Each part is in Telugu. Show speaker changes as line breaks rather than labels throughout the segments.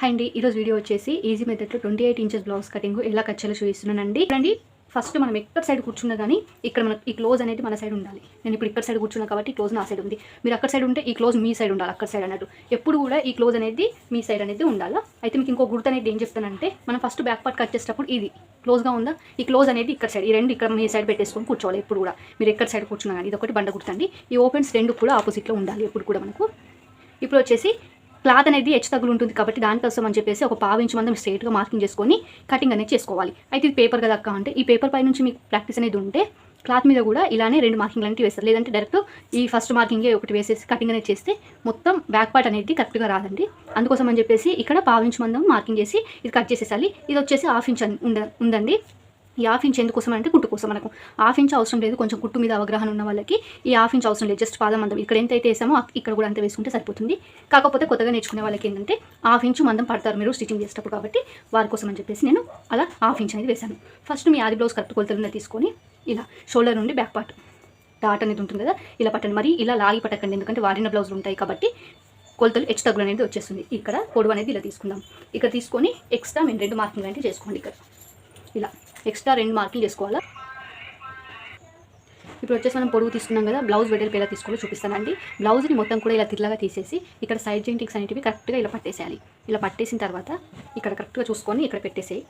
హాయ్ ఈరోజు వీడియో వచ్చేసి ఈజీ మెథడ్లో twenty eight inches blouse cutting ఎలా కట్ చేయాలో చూపిస్తున్నానండి. చూడండి ఫస్ట్ మనం ఎక్కడ సైడ్ కూర్చున్నా కానీ ఇక్కడ మనకి ఈ క్లోజ్ అనేది మన సైడ్ ఉండాలి. నేను ఇప్పుడు ఇక్కడ సైడ్ కూర్చున్నా కాబట్టి క్లోజ్ నా సైడ్ ఉంది. మీరు అక్కడ సైడ్ ఉంటే ఈ క్లోజ్ మీ సైడ్ ఉండాలి అక్కడ సైడ్ అన్నట్టు. ఎప్పుడు కూడా ఈ క్లోజ్ అనేది మీ సైడ్ అనేది ఉండాలా? అయితే మీకు ఇంకో గుర్తు అనేది ఏం చెప్తానంటే మనం ఫస్ట్ బ్యాక్ పార్ట్ కట్ చేసేటప్పుడు ఇది క్లోజ్గా ఉందా? ఈ క్లోజ్ అనేది ఇక్కడ సైడ్ ఈ రెండు ఇక్కడ మీ సైడ్ పెట్టేసుకొని కూర్చోవాలి ఎప్పుడు కూడా. మీరు ఎక్కడ సైడ్ కూర్చున్నా కానీ ఇది ఒకటి బండ గుర్తండి. ఈ ఓపెన్స్ రెండు కూడా ఆపోజిట్లో ఉండాలి ఎప్పుడు కూడా మనకు. ఇప్పుడు వచ్చేసి క్లాత్ అనేది హెచ్చు తగులు ఉంటుంది కాబట్టి దానికోసం అని చెప్పేసి ఒక పావు ఇంచు మందం స్ట్రైట్గా మార్కింగ్ చేసుకొని కటింగ్ అనేది చేసుకోవాలి. అయితే ఇది పేపర్ కదా అక్క అంటే ఈ పేపర్ పై నుంచి మీకు ప్రాక్టీస్ అనేది ఉంటే క్లాత్ మీద కూడా ఇలానే రెండు మార్కింగ్ అనేవి వేస్తారు. లేదంటే డైరెక్ట్ ఈ ఫస్ట్ మార్కింగే ఒకటి వేసేసి కటింగ్ అనేది చేస్తే మొత్తం బ్యాక్ పార్ట్ అనేది కరెక్ట్గా రాదండి. అందుకోసం అని చెప్పేసి ఇక్కడ పావు ఇంచు మందం మార్కింగ్ చేసి ఇది కట్ చేసేసాలి. ఇది వచ్చేసి హాఫ్ ఇంచ్ ఉందండి. ఈ హాఫ్ ఇంచ్ ఎందుకోసం అంటే కుట్టు కోసం మనకు. హాఫ్ ఇంచ్ అవసరం లేదు కొంచెం కుట్టు మీద అవగాహన ఉన్న వాళ్ళకి. ఈ హాఫ్ ఇంచ్ అవసరం లేదు జస్ట్ పాదం మందం. ఇక్కడ ఎంత అయితే వేసామో ఇక్కడ కూడా అంత వేసుకుంటే సరిపోతుంది. కాకపోతే కొత్తగా నేర్చుకునే వాళ్ళకి ఏంటంటే హాఫ్ ఇంచ్ మందం పడతారు మీరు స్టిచ్చింగ్ చేసేటప్పుడు కాబట్టి వారి కోసం అని చెప్పేసి నేను అలా హాఫ్ ఇంచ్ అనేది వేశాను ఫస్ట్ మీ ఆది బ్లౌజ్ కరెక్ట్ కొలతలు తీసుకొని ఇలా షోల్డర్ నుండి బ్యాక్ పార్ట్ డాట్ అనేది ఉంటుంది కదా ఇలా పట్టండి. మరి ఇలా లాగి పట్టకండి ఎందుకంటే వాడిన బ్లౌజులు ఉంటాయి కాబట్టి కొలతలు హెచ్చు తగ్గులు అనేది వచ్చేస్తుంది. ఇక్కడ పొడవు అనేది ఇలా తీసుకుందాం. ఇక్కడ తీసుకొని ఎక్స్ట్రా మేము రెండు మార్కింగ్ లాంటివి చేసుకోండి ఇక్కడ. ఇలా ఎక్స్ట్రా రెండు మార్కింగ్ చేసుకోవాలా? ఇప్పుడు వచ్చేసి మనం పొడుగు తీసుకున్నాం కదా బ్లౌజ్ వెడల్పు ఎలా తీసుకోవాలో చూపిస్తానండి. బ్లౌజ్ని మొత్తం కూడా ఇలా తిట్లాగా తీసేసి ఇక్కడ సైడ్ జెంటిక్స్ అనేటివి కరెక్ట్గా ఇలా పట్టేసేయాలి. ఇలా పట్టేసిన తర్వాత ఇక్కడ కరెక్ట్గా చూసుకొని ఇక్కడ పెట్టేసేయి.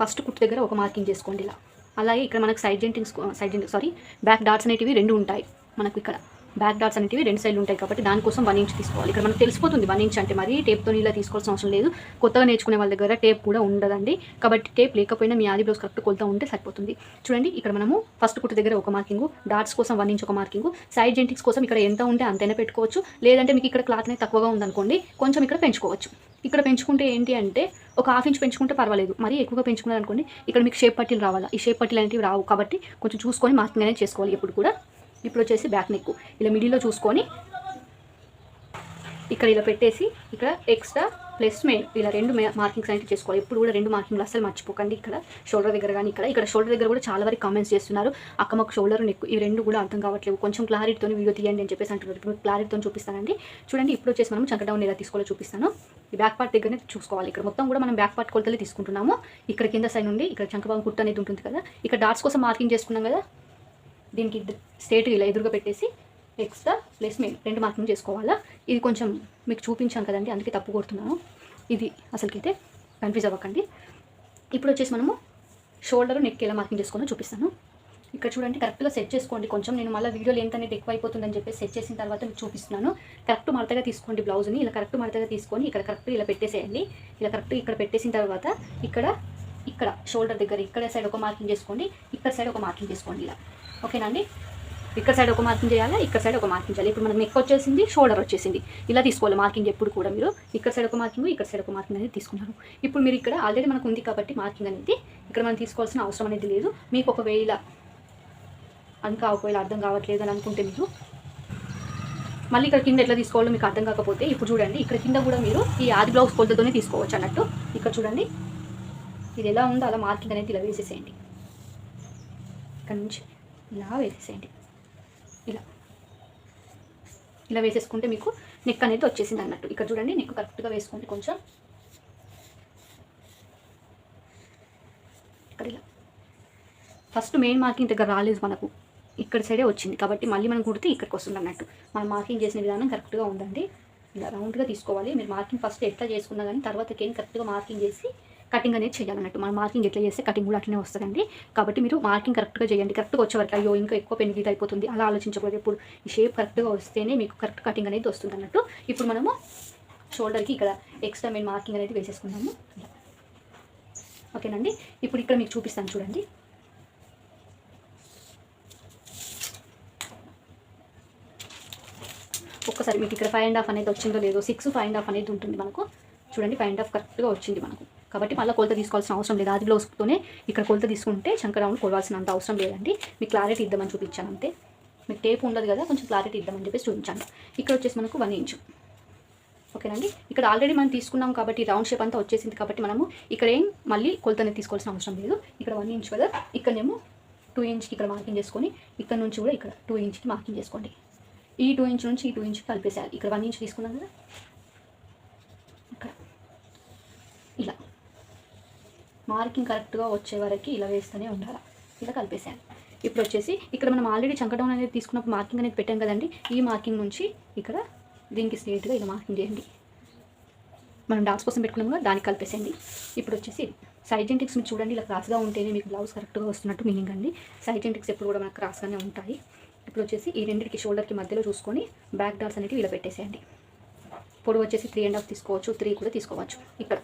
ఫస్ట్ కుట్టు దగ్గర ఒక మార్కింగ్ చేసుకోండి ఇలా. అలాగే ఇక్కడ మనకు సైడ్ జెంటింగ్స్ సైడ్ జెంటింగ్ సారీ బ్యాక్ డాట్స్ అనేటివి రెండు ఉంటాయి మనకు ఇక్కడ. బ్యాక్ డాట్స్ అనేవి రెండు సైడ్లు ఉంటాయి కాబట్టి దానికోసం వన్ ఇంచ్ తీసుకోవాలి. ఇక్కడ మనకు తెలిసిపోతుంది వన్ ఇంచ్ అంటే మరి టేప్తో ఇలా తీసుకోవాల్సిన అవసరం లేదు. కొత్తగా నేర్చుకునే వాళ్ళ దగ్గర టేప్ కూడా ఉండదండి. కాబట్టి టేప్ లేకపోయినా మీ ఆది బ్లౌజ్ కరెక్ట్ కొలుతూ ఉంటే సరిపోతుంది. చూడండి ఇక్కడ మనము ఫస్ట్ కుట్టు దగ్గర ఒక మార్కింగ్ డాట్స్ కోసం వన్ ఇంచ్ ఒక మార్కింగ్ సైడ్ జెంటిక్స్ కోసం ఇక్కడ ఎంత ఉంటే అంతైనా పెట్టుకోవచ్చు. లేదంటే మీకు ఇక్కడ క్లాత్ అనేది తక్కువగా ఉందనుకోండి కొంచెం ఇక్కడ పెంచుకోవచ్చు. ఇక్కడ పెంచుకుంటే ఏంటి అంటే ఒక హాఫ్ ఇంచ్ పెంచుకుంటే పర్వాలేదు. మరీ ఎక్కువగా పెంచుకున్నారు అనుకోండి ఇక్కడ మీకు షేప్ పట్టీలు రావాలా? ఈ షేప్ పట్టీలు అనేవి రావు కాబట్టి కొంచెం చూసుకొని మార్కింగ్ అనేది చేసుకోవాలి ఎప్పుడు కూడా. ఇప్పుడు వచ్చేసి బ్యాక్ నెక్ ఇలా మిడిల్లో చూసుకొని ఇక్కడ ఇలా పెట్టేసి ఇక్కడ ఎక్స్ట్రా ప్లస్ మెయిన్ ఇలా రెండు మార్కింగ్స్ అనేవి చేసుకోవాలి. ఎప్పుడు కూడా రెండు మార్కింగ్లు అసలు మర్చిపోకండి ఇక్కడ. షోల్డర్ దగ్గర కానీ ఇక్కడ. ఇక్కడ షోల్డర్ దగ్గర కూడా చాలా వరకు కామెంట్స్ చేస్తున్నారు. అక్క మాకు షోల్డర్ నెక్ ఈ రెండు కూడా అర్థం కావట్లేదు. కొంచెం క్లారిటీతో వీడియో తీయండి అని చెప్పేసి అంటున్నారు. ఇప్పుడు క్లారిటీతో చూపిస్తానండి. చూడండి ఇప్పుడు వచ్చేసి మనం చంకడౌన్ ఎలా తీసుకోవాలో చూపిస్తాను. ఈ బ్యాక్ పార్ట్ దగ్గరనే చూసుకోవాలి. ఇక్కడ మొత్తం కూడా మనం బ్యాక్ పార్ట్ కొలతలే తీసుకుంటున్నాము. ఇక్కడ కింద సైడ్ నుండి ఇక్కడ చంకబాబు కుట్టు అనేది ఉంటుంది కదా. ఇక్కడ డాట్స్ కోసం మార్కింగ్ చేసుకున్నాం కదా. దీనికి స్టేట్ ఇలా ఎదురుగా పెట్టేసి ఎక్స్ట్రా ప్లస్ మేము రెండు మార్కింగ్ చేసుకోవాలా? ఇది కొంచెం మీకు చూపించాను కదండి అందుకే తప్పు కొడుతున్నాను. ఇది అసలుకైతే కన్ఫ్యూజ్ అవ్వకండి. ఇప్పుడు వచ్చేసి మనము షోల్డర్ నెక్ ఎలా మార్కింగ్ చేసుకోవాలో చూపిస్తాను. ఇక్కడ చూడండి కరెక్ట్గా సెట్ చేసుకోండి. కొంచెం నేను మళ్ళీ వీడియో లెంత్ అనేది ఎక్కువ అయిపోతుందని చెప్పి సెట్ చేసిన తర్వాత మీకు చూపిస్తున్నాను. కరెక్ట్ మడతగా తీసుకోండి బ్లౌజ్ని ఇలా కరెక్ట్ మడతగా తీసుకొని ఇక్కడ కరెక్ట్ ఇలా పెట్టేసేయండి. ఇలా కరెక్ట్ ఇక్కడ పెట్టేసిన తర్వాత ఇక్కడ ఇక్కడ షోల్డర్ దగ్గర ఇక్కడ సైడ్ ఒక మార్కింగ్ చేసుకోండి ఇక్కడ సైడ్ ఒక మార్కింగ్ చేసుకోండి ఇలా. ఓకేనా అండి? ఇక్కడ సైడ్ ఒక మార్కింగ్ చేయాలా? ఇక్కడ సైడ్ ఒక మార్కింగ్ చేయాలి? ఇప్పుడు మనకు నెక్ వచ్చేసింది షోల్డర్ వచ్చేసింది. ఇలా తీసుకోవాలి మార్కింగ్ ఎప్పుడు కూడా మీరు. ఇక్కడ సైడ్ ఒక మార్కింగ్ ఇక్కడ సైడ్ ఒక మార్కింగ్ అనేది తీసుకున్నారు. ఇప్పుడు మీరు ఇక్కడ ఆల్రెడీ మనకు ఉంది కాబట్టి మార్కింగ్ అనేది ఇక్కడ మనం తీసుకోవాల్సిన అవసరం అనేది లేదు. మీకు ఒకవేళ ఇంకా ఒకవేళ అర్థం కావట్లేదు అని అనుకుంటే మీరు మళ్ళీ ఇక్కడ కింద ఎట్లా తీసుకోవాలో మీకు అర్థం కాకపోతే ఇప్పుడు చూడండి. ఇక్కడ కింద కూడా మీరు ఈ ఆది బ్లౌజ్ కొలతతోనే తీసుకోవచ్చు అన్నట్టు. ఇక్కడ చూడండి. ఇది ఎలా ఉందో అలా మార్కింగ్ అనేది ఇలా వేసేసేయండి. ఇక్కడ నుంచి ఇలా వేసేసేయండి. ఇలా. ఇలా వేసేసుకుంటే మీకు నెక్ అనేది వచ్చేసింది అన్నట్టు. ఇక్కడ చూడండి నెక్ కరెక్ట్గా వేసుకోండి కొంచెం. ఇక్కడ ఇలా. ఫస్ట్ మెయిన్ మార్కింగ్ దగ్గర రాలేదు మనకు. ఇక్కడ సైడే వచ్చింది. కాబట్టి మళ్ళీ మనం కుడితే ఇక్కడికి వస్తుంది అన్నట్టు. మనం మార్కింగ్ చేసిన విధానం కరెక్ట్గా ఉందండి. ఇలా రౌండ్గా తీసుకోవాలి. మీరు మార్కింగ్ ఫస్ట్ ఎట్లా చేసుకున్నా కానీ తర్వాత ఏం కరెక్ట్గా మార్కింగ్ చేసి కటింగ్ అనేది చేయాలన్నట్టు. మనం మార్కింగ్ ఎట్లా చేస్తే కటింగ్ కూడా అట్లనే వస్తుందండి. కాబట్టి మీరు మార్కింగ్ కరెక్ట్గా చేయండి. కరెక్ట్గా వచ్చేవరకు అయ్యో ఇంకా ఎక్కువ పెన్ గీత అయిపోతుంది. అలా ఆలోచించకూడదు. ఇప్పుడు ఈ షేప్ కరెక్ట్గా వస్తేనే మీకు కరెక్ట్ కటింగ్ అనేది వస్తుంది అన్నట్టు. ఇప్పుడు మనము షోల్డర్కి ఇక్కడ ఎక్స్ట్రా మెయిన్ మార్కింగ్ అనేది వేసేసుకున్నాము ఓకేనండి? ఇప్పుడు ఇక్కడ మీకు చూపిస్తాను చూడండి. ఒక్కసారి మీకు ఇక్కడ ఫైవ్ అండ్ హాఫ్ అనేది వచ్చిందో లేదో సిక్స్ ఫైవ్ అండ్ హాఫ్ అనేది ఉంటుంది మనకు. చూడండి ఫైవ్ అండ్ హాఫ్ కరెక్ట్గా వచ్చింది మనకు. కాబట్టి మళ్ళీ కొలత తీసుకోవాల్సిన అవసరం లేదు. ఆది బ్లౌజ్తోనే ఇక్కడ కొలత తీసుకుంటే శంకరావును కొలవాల్సిన అంత అవసరం లేదండి. మీకు క్లారిటీ ఇద్దామని చూపించాను అంతే. మీకు టేప్ ఉండదు కదా కొంచెం క్లారిటీ ఇద్దామని చెప్పేసి చూపించాను. ఇక్కడ వచ్చేసి మనకు వన్ ఇంచు ఓకేనండి? ఇక్కడ ఆల్రెడీ మనం తీసుకున్నాం కాబట్టి రౌండ్ షేప్ అంతా వచ్చేసింది కాబట్టి మనము ఇక్కడ ఏం మళ్ళీ కొలతనే తీసుకోవాల్సిన అవసరం లేదు. ఇక్కడ వన్ ఇంచ్ కదా ఇక్కడనేమో టూ ఇంచ్కి ఇక్కడ మార్కింగ్ చేసుకొని ఇక్కడ నుంచి కూడా ఇక్కడ టూ ఇంచ్కి మార్కింగ్ చేసుకోండి. ఈ టూ ఇంచ్ నుంచి ఈ టూ ఇంచ్ కలిపేసేయాలి. ఇక్కడ వన్ ఇంచ్ తీసుకున్నాం కదా ఇక్కడ మార్కింగ్ కరెక్ట్గా వచ్చే వరకు ఇలా వేస్తూనే ఉండాలి? ఇలా కలిపేసాను ఇప్పుడు వచ్చేసి ఇక్కడ మనం ఆల్రెడీ చంకటం అనేది తీసుకున్నప్పుడు మార్కింగ్ అనేది పెట్టాం కదండి. ఈ మార్కింగ్ నుంచి ఇక్కడ దీనికి స్ట్రేట్గా ఇలా మార్కింగ్ చేయండి. మనం డాన్స్ కోసం పెట్టుకున్నాం కదా దానికి కలిపేసేయండి. ఇప్పుడు వచ్చేసి సైడ్ జెంటిక్స్ మీరు చూడండి ఇలా క్రాస్గా ఉంటేనే మీకు బ్లౌజ్ కరెక్ట్గా వస్తున్నట్టు మీనింగ్ అండి. సైడ్ జెంటిక్స్ ఎప్పుడు కూడా మనకు క్రాస్గానే ఉంటాయి. ఇప్పుడు వచ్చేసి ఈ రెండింటికి షోల్డర్కి మధ్యలో చూసుకొని బ్యాక్ డాట్స్ అనేవి ఇలా పెట్టేసేయండి. పొడవు వచ్చేసి త్రీ అండ్ హాఫ్ తీసుకోవచ్చు త్రీ కూడా తీసుకోవచ్చు. ఇక్కడ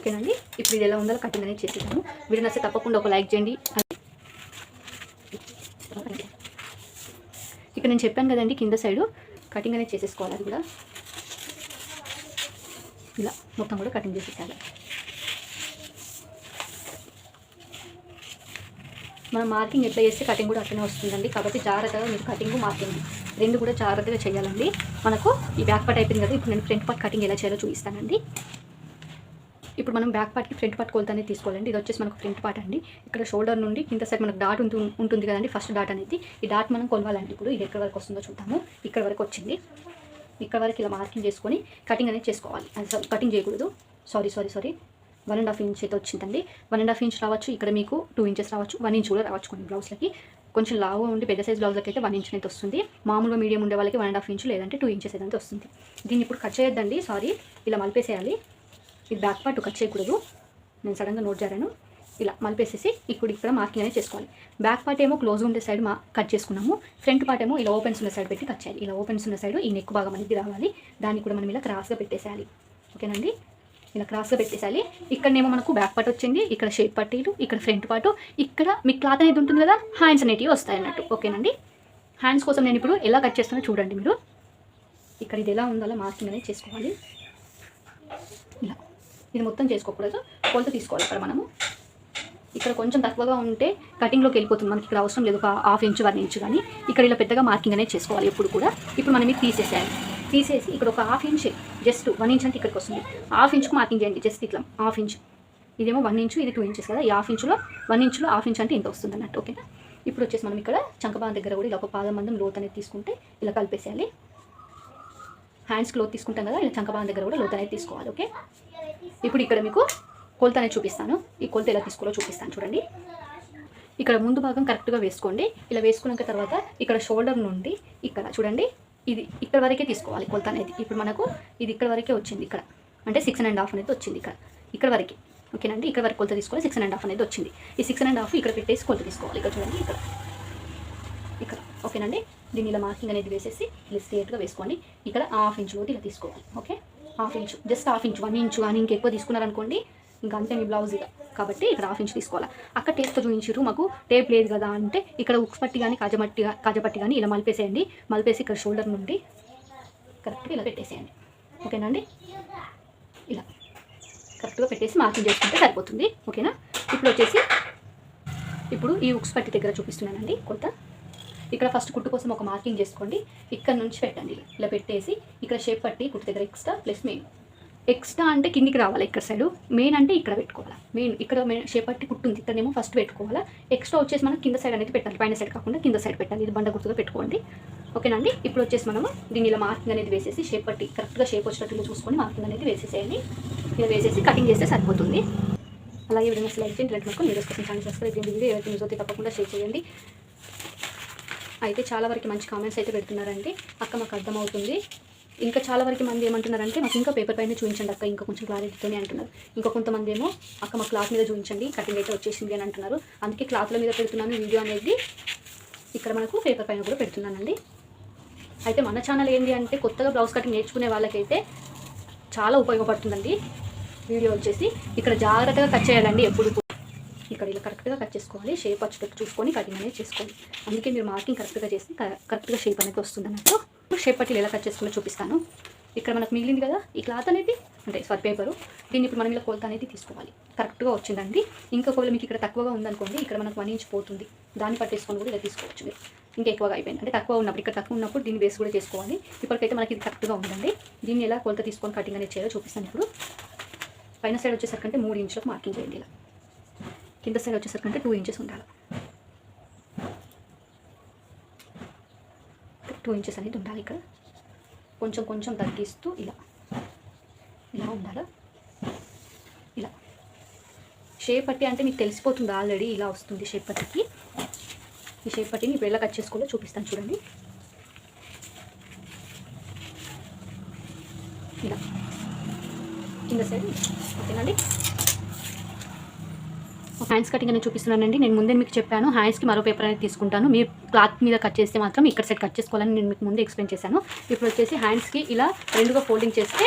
ఓకేనండి? ఇప్పుడు ఇది ఎలా ఉందో కటింగ్ అనేది చేసేసాము వీడియో నచ్చితే తప్పకుండా ఒక లైక్ చేయండి. ఇక్కడ నేను చెప్పాను కదండి కింద సైడు కటింగ్ అనేది చేసేసుకోవాలి అది కూడా. ఇలా మొత్తం కూడా కటింగ్ చేసేసాలి మనం మార్కింగ్ ఎట్లా చేస్తే కటింగ్ కూడా అట్లనే వస్తుందండి. కాబట్టి జాగ్రత్తగా మీరు కటింగ్ మార్కింగ్ రెండు కూడా జాగ్రత్తగా చేయాలండి. మనకు ఈ బ్యాక్ పార్ట్ అయిపోయింది కదా ఇప్పుడు నేను ఫ్రంట్ పార్ట్ కటింగ్ ఎలా చేయాలో చూపిస్తానండి. ఇప్పుడు మనం బ్యాక్ పార్ట్కి ఫ్రంట్ పార్ట్ కొలత అనేది తీసుకోవాలండి. ఇది వచ్చేసి మనకు ఫ్రంట్ పార్ట్ అండి. ఇక్కడ షోల్డర్ నుండి కింద సైడ్ మనకు డాట్ ఉంటుంది కదండి ఫస్ట్ డాట్ అనేది. ఈ డాట్ మనం కొలవాలండి. ఇప్పుడు ఇది ఎక్కడ వరకు వస్తుందో చూద్దాము. ఇక్కడ వరకు వచ్చింది. ఇక్కడ వరకు ఇలా మార్కింగ్ చేసుకొని కటింగ్ అనేది చేసుకోవాలి. కటింగ్ చేయకూడదు. Sorry sorry sorry one and half inch అయితే వచ్చిందండి. వన్ అండ్ హాఫ్ ఇంచ్ రావచ్చు. ఇక్కడ మీకు టూ ఇంచెస్ రావచ్చు. వన్ ఇంచ్ కూడా రావచ్చు కొన్ని బ్లౌజ్లకి కొంచెం లావుగా ఉండి పెద్ద సైజ్ బ్లౌజ్లకి అయితే వన్ ఇంచ్ అయితే వస్తుంది. మామూలుగా మీడియం ఉండే వాళ్ళకి వన్ అండ్ హాఫ్ ఇంచ్ లేదంటే టూ ఇంచెస్ అయితే వస్తుంది. దీన్ని ఇప్పుడు కట్ చేయొద్దండి. సారీ ఇలా మలిపేసేయాలి. ఇది బ్యాక్ పార్ట్ కట్ చేయకూడదు. నేను సడన్గా నోట్ చేశాను ఇలా మలిపేసేసి ఇప్పుడు ఇక్కడ మార్కింగ్ అనేది చేసుకోవాలి. బ్యాక్ పార్ట్ ఏమో క్లోజ్ ఉండే సైడ్ మా కట్ చేసుకున్నాము. ఫ్రంట్ పార్ట్ ఏమో ఇలా ఓపెన్స్ ఉన్న సైడ్ పెట్టి కట్ చేయాలి. ఇలా ఓపెన్స్ ఉన్న సైడ్ ఈ నెక్ భాగం అనేది రావాలి. దాన్ని కూడా మనం ఇలా క్రాస్గా పెట్టేసేయాలి. ఓకేనండి ఇలా క్రాస్గా పెట్టేసాలి ఇక్కడనేమో మనకు బ్యాక్ పార్ట్ వచ్చింది. ఇక్కడ షేప్ పట్టీలు ఇక్కడ ఫ్రంట్ పార్ట్. ఇక్కడ మీ క్లాత్ అనేది ఉంటుంది కదా హ్యాండ్స్ అనేటివి వస్తాయి అన్నట్టు. ఓకేనండి హ్యాండ్స్ కోసం నేను ఇప్పుడు ఎలా కట్ చేస్తానో చూడండి మీరు. ఇక్కడ ఇది ఎలా ఉందో అలా మార్కింగ్ అనేది చేసుకోవాలి. ఇలా. ఇది మొత్తం చేసుకోకూడదు. కొలత తీసుకోవాలి ఇక్కడ మనము. ఇక్కడ కొంచెం తక్కువగా ఉంటే కటింగ్లోకి వెళ్ళిపోతుంది. మనకి ఇక్కడ అవసరం లేదు. ఒక హాఫ్ ఇంచ్ వన్ ఇంచ్ కానీ ఇక్కడ ఇలా పెద్దగా మార్కింగ్ అనేది చేసుకోవాలి ఎప్పుడు కూడా. ఇప్పుడు మనం ఇది తీసేసేయాలి. తీసేసి ఇక్కడ ఒక half inch just one inch అంటే ఇక్కడికి వస్తుంది. హాఫ్ ఇంచ్కు మార్కింగ్ చేయండి. జస్ట్ ఇట్లా హాఫ్ ఇంచ్. ఇదేమో వన్ ఇంచు ఇది టూ ఇంచెస్ కదా. ఈ హాఫ్ ఇంచులో వన్ ఇంచులో హాఫ్ ఇంచ్ అంటే ఇంత వస్తుంది అన్నట్టు ఓకేనా? ఇప్పుడు వచ్చేసి మనం ఇక్కడ చంకబాన్ దగ్గర కూడా ఇలా ఒక పాదం మందం లోత్ అనేది తీసుకుంటే ఇలా కలిపేసేయాలి. హ్యాండ్స్ క్లోత్ తీసుకుంటాం కదా ఇలా చంకబాన్ దగ్గర కూడా లోత్ అనేది తీసుకోవాలి ఓకే? ఇప్పుడు ఇక్కడ మీకు కొలత అనేది చూపిస్తాను. ఈ కొలత ఎలా తీసుకోవాలో చూపిస్తాను చూడండి. ఇక్కడ ముందు భాగం కరెక్ట్గా వేసుకోండి. ఇలా వేసుకున్నాక తర్వాత ఇక్కడ షోల్డర్ నుండి ఇక్కడ చూడండి. ఇది ఇక్కడ వరకే తీసుకోవాలి కొలత అనేది. ఇప్పుడు మనకు ఇది ఇక్కడ వరకే వచ్చింది ఇక్కడ. అంటే సిక్స్ అండ్ హాఫ్ అనేది వచ్చింది ఇక్కడ. ఇక్కడ వరకే. ఓకేనండి ఇక్కడ వరకు కొలత తీసుకోవాలి సిక్స్ అండ్ హాఫ్ అనేది వచ్చింది. ఈ సిక్స్ అండ్ హాఫ్ ఇక్కడ పెట్టేసి కొలత తీసుకోవాలి. ఇక్కడ చూడండి ఇక్కడ. ఇక్కడ. ఓకేనండి దీన్ని ఇలా మార్కింగ్ అనేది వేసేసి ఇలా స్ట్రేట్గా వేసుకోండి. ఇక్కడ హాఫ్ ఇంచ్ లోటు ఇలా తీసుకోవాలి. Okay? Half inch just half inch one inch కానీ ఇంకెక్కువ తీసుకున్నారనుకోండి ఇంకా అంతే మీ బ్లౌజ్ ఇక. కాబట్టి ఇక్కడ హాఫ్ ఇంచ్ తీసుకోవాలి. అక్కడ టేప్తో చూపించారు మాకు టేప్ లేదు కదా అంటే ఇక్కడ ఉక్స్ పట్టి కానీ కాజమట్టి కాజపట్టి కానీ ఇలా మలిపేసేయండి. మలిపేసి ఇక్కడ షోల్డర్ నుండి కరెక్ట్గా ఇలా పెట్టేసేయండి. ఓకేనండి ఇలా కరెక్ట్గా పెట్టేసి మార్కింగ్ చేసుకుంటే సరిపోతుంది. ఓకేనా? ఇప్పుడు వచ్చేసి ఇప్పుడు ఈ ఉక్స్ పట్టి దగ్గర చూపిస్తున్నానండి. కొత్త ఇక్కడ ఫస్ట్ కుట్టు కోసం ఒక మార్కింగ్ చేసుకోండి. ఇక్కడ నుంచి పెట్టండి. ఇలా పెట్టేసి ఇక్కడ షేప్ పట్టి కుట్టు దగ్గర ఎక్స్ట్రా ప్లస్ మెయిన్ ఎక్స్ట్రా అంటే కిందికి రావాలి ఇక్కడ సైడ్ మెయిన్ అంటే ఇక్కడ పెట్టుకోవాలి? మెయిన్ ఇక్కడ మెయిన్ షేప్ పట్టి కుట్టుంది ఇక్కడనేమో ఫస్ట్ పెట్టుకోవాలా? ఎక్స్ట్రా వచ్చేసి మనం కింద సైడ్ అనేది పెట్టాలి. పైన సైడ్ కాకుండా కింద సైడ్ పెట్టాలి. ఇది బండ గుర్తుగా పెట్టుకోండి. ఓకేనండి ఇప్పుడు వచ్చేసి మనము దీన్ని ఇలా మార్కింగ్ అనేది వేసేసి షేప్ పట్టి కరెక్ట్గా షేప్ వచ్చినట్టుగా చూసుకొని మార్కింగ్ అనేది వేసేసేయండి. ఇలా వేసేసి కటింగ్ చేస్తే సరిపోతుంది. అలాగే విధంగా లైక్ చేయండి. రెడ్ మొక్కలు మీరు కోసం ఛానల్ సబ్స్క్రైబ్ చేయండి. వీడియో ఎవరికి యూజ్ తప్పకుండా షేర్ చేయండి. అయితే చాలా వరకు మంచి కామెంట్స్ అయితే పెడుతున్నారండి. అక్క మాకు అర్థమవుతుంది. ఇంకా చాలా వరకు మంది ఏమంటున్నారంటే మాకు ఇంకా పేపర్ పైన చూపించండి అక్క ఇంకా కొంచెం క్లారిటీతోనే అంటున్నారు. ఇంకా కొంతమంది ఏమో అక్క మా క్లాత్ మీద చూపించండి కటింగ్ అయితే వచ్చేసింది అని అంటున్నారు. అందుకే క్లాత్ల మీద పెడుతున్నాను వీడియో అనేది. ఇక్కడ మనకు పేపర్ పైన కూడా పెడుతున్నానండి. అయితే మన ఛానల్ ఏంటి అంటే కొత్తగా బ్లౌజ్ కటింగ్ నేర్చుకునే వాళ్ళకైతే చాలా ఉపయోగపడుతుందండి. వీడియో వచ్చేసి ఇక్కడ జాగ్రత్తగా కట్ చేయాలండి ఎప్పుడు ఇక్కడ ఇలా కరెక్ట్గా కట్ చేసుకోవాలి. షేప్ వచ్చేటట్టు చూసుకొని కటింగ్ అనేది చేసుకోవాలి. అందుకే మీరు మార్కింగ్ కరెక్ట్గా చేసి కరెక్ట్గా షేప్ అనేది వస్తుంది అన్నట్టు. షేప్ పట్టి ఎలా కట్ చేసుకున్నా చూపిస్తాను. ఇక్కడ మనకు మిగిలింది కదా ఈ క్లాత్ అనేది అంటే సారీ పేపరు. దీన్ని ఇప్పుడు మనం ఇలా కొలత అనేది తీసుకోవాలి. కరెక్ట్గా వచ్చిందండి. ఇంకా ఒకవేళ మీకు ఇక్కడ తక్కువగా ఉందనుకోండి ఇక్కడ మనకు వన్ ఇంచ్ పోతుంది. దాన్ని పట్టేసుకొని కూడా ఇలా తీసుకోవచ్చు ఇంకా ఎక్కువగా అయిపోయింది. అంటే తక్కువ ఉన్నప్పుడు ఇక్కడ తక్కువ ఉన్నప్పుడు దీన్ని వేసి కూడా చేసుకోవాలి. ఇప్పటికైతే మనకి ఇది కరెక్ట్గా ఉందండి. దీన్ని ఎలా కొలత తీసుకొని కటింగ్ అనేది చేయాలో చూపిస్తాను ఇప్పుడు. పైన సైడ్ వచ్చేసరికి అంటే మూడు ఇంచులకు మార్కింగ్ చేయండి ఇలా. కింద సైడ్ వచ్చేసరికి అంటే టూ ఇంచెస్ ఉండాలి. టూ ఇంచెస్ అనేది ఉండాలి ఇక్కడ. కొంచెం కొంచెం తగ్గిస్తూ ఇలా. ఇలా ఉండాలి? ఇలా. షేప్ పట్టి అంటే మీకు తెలిసిపోతుంది ఆల్రెడీ ఇలా వస్తుంది షేప్ పట్టికి. ఈ షేప్ పట్టిని ఇప్పుడు ఎలా కట్ చేసుకోవాలో చూపిస్తాను చూడండి. ఇలా. కింద సైడ్. ఓకేనండి హ్యాండ్స్ కటింగ్ అనేది చూపిస్తున్నానండి. నేను ముందే మీకు చెప్పాను హ్యాండ్స్కి మరో పేపర్ అనేది తీసుకుంటాను. మీరు క్లాత్ మీద కట్ చేస్తే మాత్రం ఇక్కడ సైడ్ కట్ చేసుకోవాలని నేను మీకు ముందే ఎక్స్ప్లెయిన్ చేశాను. ఇప్పుడు వచ్చేసి హ్యాండ్స్కి ఇలా రెండుగా ఫోల్డింగ్ చేస్తే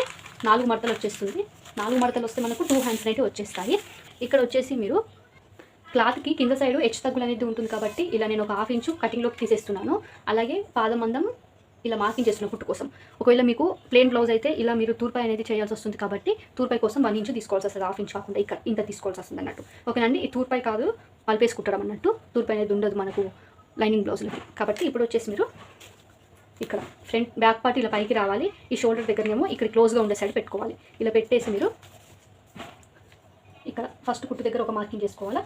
నాలుగు మడతలు వచ్చేస్తుంది. నాలుగు మడతలు వస్తే మనకు టూ హ్యాండ్స్ అనేవి వచ్చేస్తాయి. ఇక్కడ వచ్చేసి మీరు క్లాత్కి కింద సైడ్ హెచ్ తగ్గులు అనేది ఉంటుంది కాబట్టి ఇలా నేను ఒక హాఫ్ ఇంచు కటింగ్లోకి తీసేస్తున్నాను. అలాగే పాదమందం ఇలా మార్కింగ్ చేసిన కుట్టు కోసం. ఒకవేళ మీకు ప్లేన్ బ్లౌజ్ అయితే ఇలా మీరు తూర్పై అనేది చేయాల్సి వస్తుంది కాబట్టి తూర్పై కోసం వన్ ఇంచు తీసుకోవాల్సి వస్తుంది హాఫ్ ఇంచ్ కాకుండా ఇక్కడ ఇంత తీసుకోవాల్సి వస్తుంది అన్నట్టు. ఓకేనండి ఈ తూర్పాయి కాదు మలిపేసి కుట్టడం అన్నట్టు. తూర్పై అనేది ఉండదు మనకు లైనింగ్ బ్లౌజ్లకి కాబట్టి ఇప్పుడు వచ్చేసి మీరు ఇక్కడ ఫ్రంట్ బ్యాక్ పార్ట్ ఇలా పైకి రావాలి. ఈ షోల్డర్ దగ్గరనేమో ఇక్కడ క్లోజ్గా ఉండే సైడ్ పెట్టుకోవాలి. ఇలా పెట్టేసి మీరు ఇక్కడ ఫస్ట్ కుట్టు దగ్గర ఒక మార్కింగ్ చేసుకోవాలా?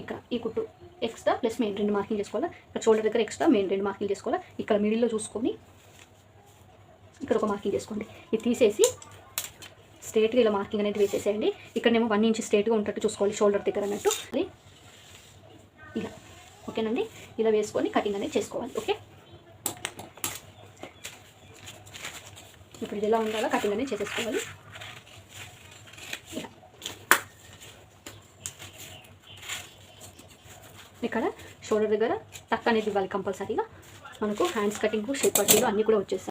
ఇక్కడ ఈ కుట్టు ఎక్స్ట్రా ప్లస్ మెయిన్ రెండు మార్కింగ్ చేసుకోవాలి? ఇక్కడ షోల్డర్ దగ్గర ఎక్స్ట్రా మెయిన్ రెండు మార్కింగ్ చేసుకోవాలా? ఇక్కడ మిడిల్లో చూసుకొని ఇక్కడ ఒక మార్కింగ్ చేసుకోండి. ఇది తీసేసి స్ట్రేట్గా ఇలా మార్కింగ్ అనేది వేసేసేయండి. ఇక్కడనేమో వన్ ఇంచ్ స్ట్రేట్గా ఉంటట్టు చూసుకోవాలి షోల్డర్ దగ్గర అన్నట్టు. అది ఇలా. ఓకేనండి? ఇలా వేసుకొని కటింగ్ అనేది చేసుకోవాలి. ఓకే? ఇప్పుడు ఇది ఎలా ఉండాలో కటింగ్ అనేది చేసేసుకోవాలి. ఇక్కడ షోల్డర్ దగ్గర టక్ అనేది ఇవ్వాలి కంపల్సరీగా. మనకు హ్యాండ్స్ కటింగ్ షేప్ పట్టీలు అన్నీ కూడా వచ్చేస్తాయి.